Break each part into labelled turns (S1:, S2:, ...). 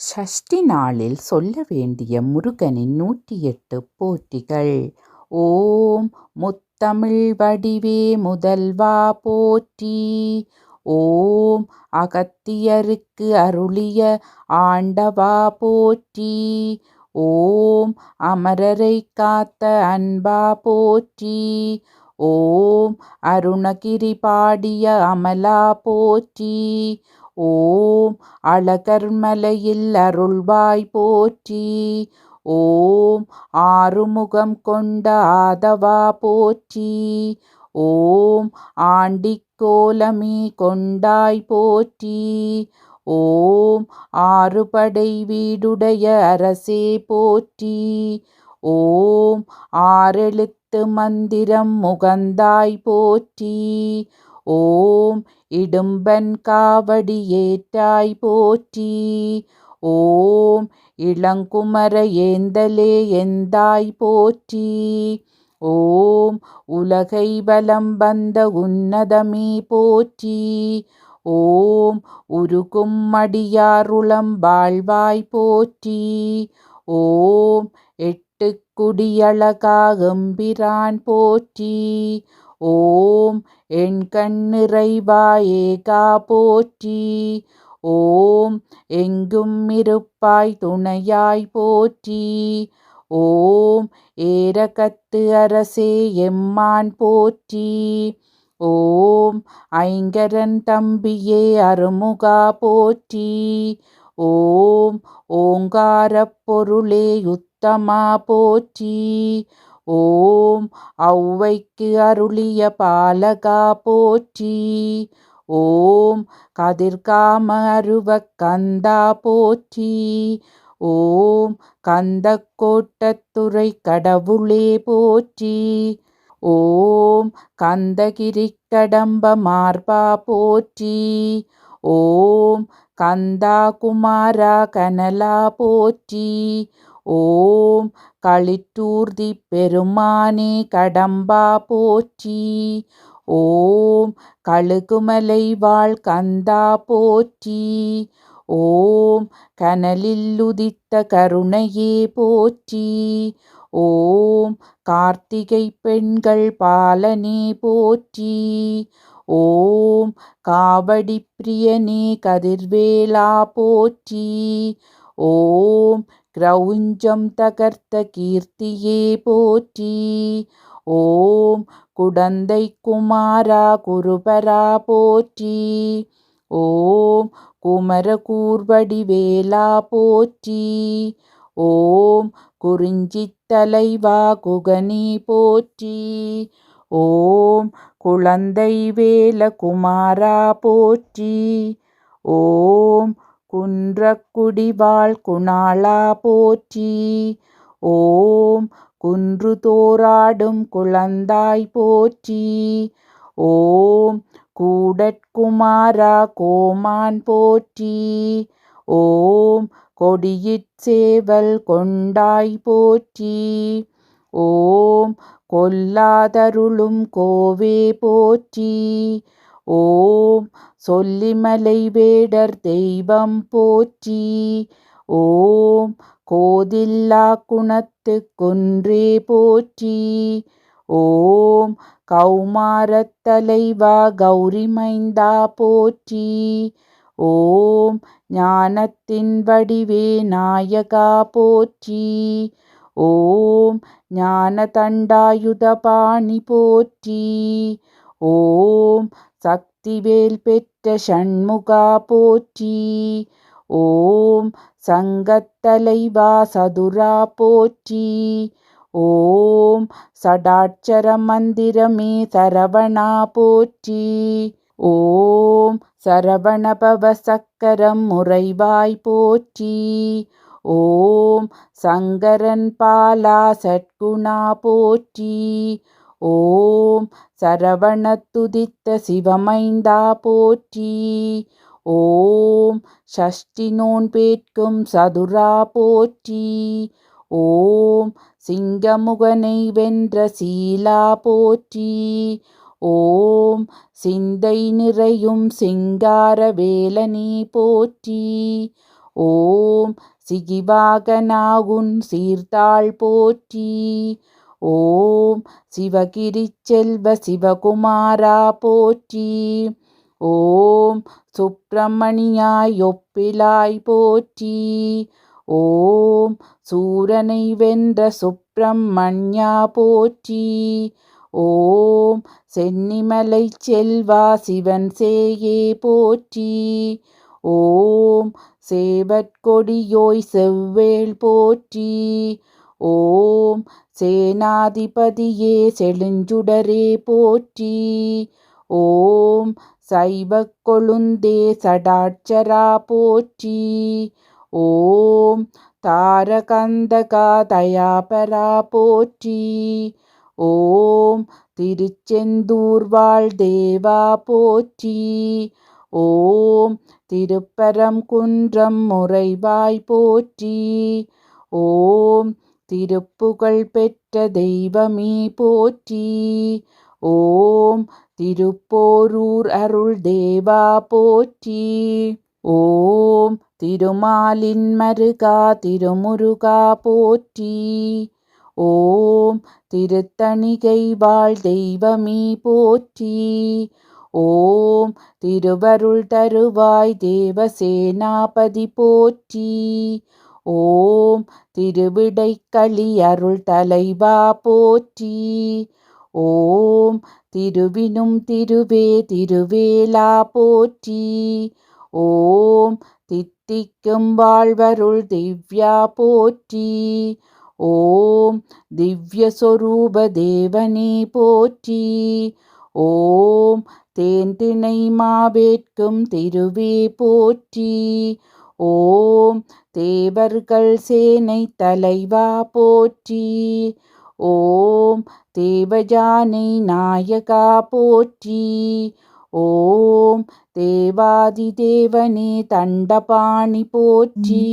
S1: சஷ்டி நாளில் சொல்ல வேண்டிய முருகனின் நூற்றி எட்டு போற்றிகள். ஓம் முத்தமிழ் வடிவே முதல்வா போற்றி. ஓம் அகத்தியருக்கு அருளிய ஆண்டவா போற்றி. ஓம் அமரரை காத்த அன்பா போற்றி. ஓம் அருணகிரி பாடிய அமலா போற்றி. ஓம் அழகர்மலையில் அருள்வாய் போற்றி. ஓம் ஆறுமுகம் கொண்ட ஆதவா போற்றி. ஓம் ஆண்டிக்கோலமி கொண்டாய் போற்றி. ஓம் ஆறுபடை வீடுடைய அரசே போற்றி. ஓம் ஆறெழுத்து மந்திரம் முகந்தாய் போற்றி. ஓம் இடும்பன் காவடியேற்றாய் போற்றி. ஓம் இளங்குமர ஏந்தலே எந்தாய் போற்றி. ஓம் உலகை வலம் வந்த உன்னதமே போற்றி. ஓம் உருகும் மடியாருளம் வாழ்வாய் போற்றி. ஓம் எட்டு குடியழகாகம்பிரான் போற்றி. ஓம் என் கண்ணிறைவாயே கா போற்றி ஓம் எங்கும் இருப்பாய் துணையாய் போற்றி. ஓம் ஏரகத்து அரசே எம்மான் போற்றி. ஓம் ஐங்கரன் தம்பியே அருமுகா போற்றி. ஓம் ஓங்காரப் பொருளே உத்தமா போற்றி. ஓம் ஔவைக்கு அருளிய பாலகா போற்றி. ஓம் கதிர்காம அருவ கந்தா போற்றி. ஓம் கந்த கோட்டத்துறை கடவுளே போற்றி. ஓம் கந்தகிரி கடம்ப மார்பா போற்றி. ஓம் கந்தா குமாரா கனலா போற்றி. ஓம் களிற்றூர்தி பெருமானே கடம்பா போற்றி. ஓம் கழுகுமலை வாழ் கந்தா போற்றி. ஓம் கனலில் உதித்த கருணையே போற்றி. ஓம் கார்த்திகை பெண்கள் பாலனே போற்றி. ஓம் காவடி பிரியனே கதிர்வேலா போற்றி. ஓம் கிரௌஞ்சம் தகர்த்த கீர்த்தியே போற்றி ஓம் குடந்தை குமாரா குருபரா போற்றி ஓம் குமரகூர்வடி வேலா போற்றி ஓம் குறிஞ்சித்தலைவா குகனி போற்றி ஓம் குழந்தை வேல குமாரா போற்றி ஓம் குன்றக்குடிவாள் குணாளா போற்றி. ஓம் குன்று தோராடும் குழந்தாய் போற்றி. ஓம் கூடற்குமாரா கோமான் போற்றி. ஓம் கொடியிற்சேவல் கொண்டாய் போற்றி. ஓம் கொல்லாதருளும் கோவே போற்றி. ஓம் சொல்லிமலை வேடர் தெய்வம் போற்றி. ஓம் கோதில்லா குணத்து குன்றே போற்றி. ஓம் கௌமாரத்தலைவா கௌரிமைந்தா போற்றி. ஓம் ஞானத்தின் வடிவே நாயகா போற்றி. ஓம் ஞான தண்டாயுத பாணி போற்றி. ஓம் சக்திவேல் பெற்ற ஷண்முகா போற்றி. ஓம் சங்கத்தலைவா சதுரா போற்றி. ஓம் சடாட்சர மந்திரமே சரவணா போற்றி. ஓம் சரவணபவ சக்கரம் முறைவாய் போற்றி. ஓம் சங்கரன் பாலா சட்குணா போற்றி. ஓம் சரவணத்துதித்த சிவமைந்தா போற்றி. ஓம் ஷஷ்டி நோன்பேட்கும் சதுரா போற்றி. ஓம் சிங்கமுகனை வென்ற சீலா போற்றி. ஓம் சிந்தை நிறையும் சிங்கார வேலனே போற்றி. ஓம் சிகிவாகனாகுன் சீர்த்தாள் போற்றி. ஓம் சிவகிரி செல்வ சிவகுமாரா போற்றி. ஓம் சுப்பிரமணியாய் ஒப்பிலாய் போற்றி. ஓம் சூரனை வென்ற சுப்பிரமணியா போற்றி. ஓம் சென்னிமலை செல்வா சிவன் சேயே போற்றி. ஓம் சேவற்கொடியோய் செவ்வேள் போற்றி. ஓம் சேனாதிபதியே செழுஞ்சுடரே போற்றி. ஓம் சைவ கொழுந்தே சடாட்சரா போற்றி. ஓம் தாரகந்தகா தயாபரா போற்றி. ஓம் திருச்செந்தூர் தேவா போற்றி. ஓம் திருப்பரம் குன்றம் முறைவாய் போற்றி. ஓம் திருப்புகழ் பெற்ற தெய்வமே போற்றி ஓம் திருப்போரூர் அருள் தேவா போற்றி ஓம் திருமாலின் மருகா திருமுருகா போற்றி ஓம் திருத்தணிகை வாழ் தெய்வமே போற்றி ஓம் திருவருள் தருவாய் தேவசேனாபதி போற்றி ஓம் திருவிடைக்களி அருள் தலைவா போற்றி. ஓம் திருவினும் திருவே திருவேலா போற்றி. ஓம் தித்திக்கும் வாழ்வருள் திவ்யா போற்றி. ஓம் திவ்யஸ்வரூப தேவனே போற்றி. ஓம் தேன் திணை மாவேற்கும் திருவே போற்றி. ஓம் தேவர்கள் சேனை தலைவா போற்றி. ஓம் தேவஜானை நாயகா போற்றி. ஓம் தேவாதி தேவனே தண்டபாணி போற்றி.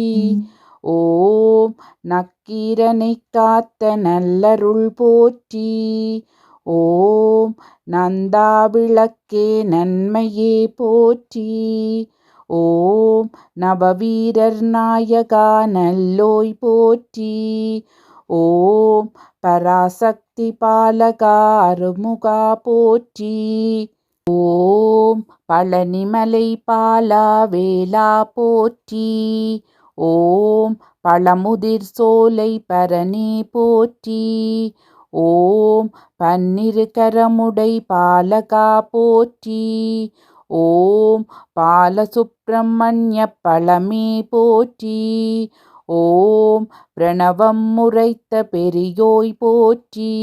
S1: ஓம் நக்கீரனை காத்த நல்லருள் போற்றி. ஓம் நந்தா விளக்கே நன்மையே போற்றி. ஓம் நவவீரர் நாயகா நல்லோய் போற்றி. ஓம் பராசக்தி பாலகா அருமுகா போற்றி. ஓம் பழனிமலை பாலா வேலா போற்றி. ஓம் பழமுதிர் சோலை பரணி போற்றி. ஓம் பன்னிரு கரமுடை பாலகா போற்றி. ஓம் பாலசுப்பிரமணிய பழமே போற்றி. ஓம் பிரணவம் முறைத்த பெரியோய் போற்றி.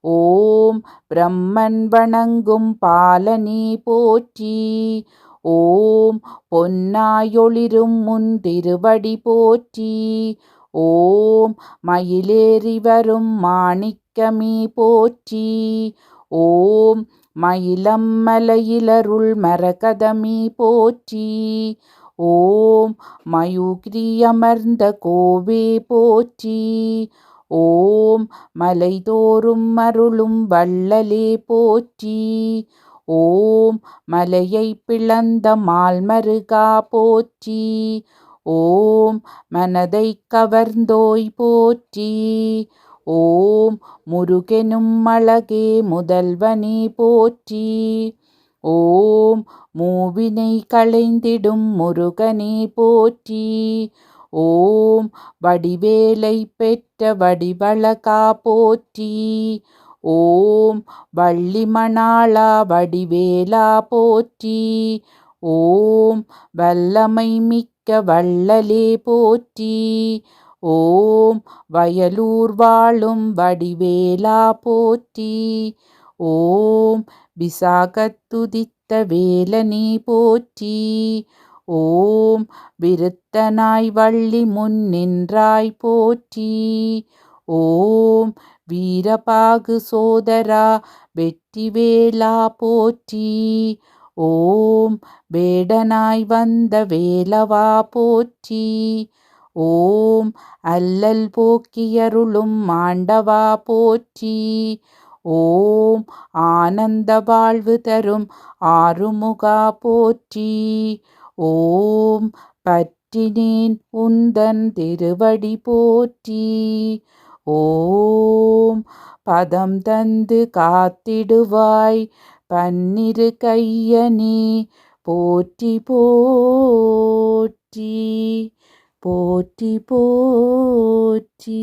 S1: ஓம் பிரம்மன் வணங்கும் பாலனே போற்றி. ஓம் பொன்னாயொளிரும் முன் திருவடி போற்றி. ஓம் மயிலேறி வரும் மாணிக்கமே போற்றி. ஓம் மயிலம் மலையிலருள் மரகதமே போற்றி. ஓம் மயூகிரி அமர்ந்த கோவே போற்றி. ஓம் மலைதோறும் அருளும் வள்ளலே போற்றி. ஓம் மலையை பிளந்த மால்மருகா போற்றி. ஓம் மனதை கவர்ந்தோய் போற்றி. ஓம் முருகெனும் அழகே முதல்வனே போற்றி. ஓம் மூவினை களைந்திடும் முருகனே போற்றி. ஓம் வடிவேலை பெற்ற வடிவழகா போற்றி. ஓம் வள்ளிமணாளா வடிவேலா போற்றி. ஓம் வல்லமை மிக்க வள்ளலே போற்றி. ஓம் வயலூர் வாழும் வடிவேலா போற்றி. ஓம் விசாகத்துதித்த வேலனே போற்றி. ஓம் விருத்தனாய் வள்ளி முன்னின்றாய் போற்றி. ஓம் வீரபாகு சோதரா வெற்றிவேலா போற்றி. ஓம் வேடனாய் வந்த வேலவா போற்றி. ஓம் அல்லல் போக்கியருளும் மாண்டவா போற்றி. ஓம் ஆனந்த வாழ்வு தரும் ஆறுமுகா போற்றி. ஓம் பற்றினேன் உந்தன் திருவடி போற்றி. ஓம் பதம் தந்து காத்திடுவாய் பன்னிரு கையனே போற்றி போற்றி. போற்றி போற்றி.